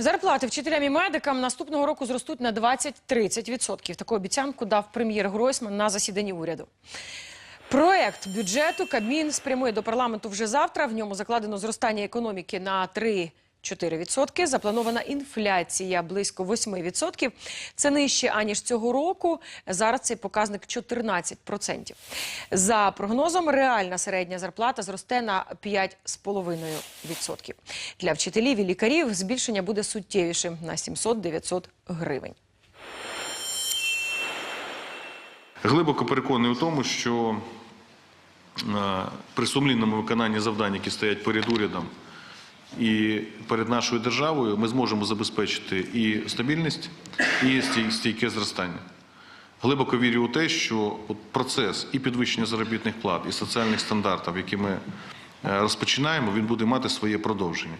Зарплати вчителям і медикам наступного року зростуть на 20-30%. Таку обіцянку дав прем'єр Гройсман на засіданні уряду. Проект бюджету Кабмін спрямує до парламенту вже завтра. В ньому закладено зростання економіки на 3-4%. Запланована інфляція близько 8%. Це нижче, аніж цього року. Зараз цей показник 14%. За прогнозом, реальна середня зарплата зросте на 5,5%. Для вчителів і лікарів збільшення буде суттєвішим на 700-900 гривень. Глибоко переконаний у тому, що е, при сумлінному виконанні завдань, які стоять перед урядом і перед нашою державою, ми зможемо забезпечити і стабільність, і стійке зростання. Глибоко вірю у те, що процес і підвищення заробітних плат, і соціальних стандартів, які ми е, розпочинаємо, він буде мати своє продовження.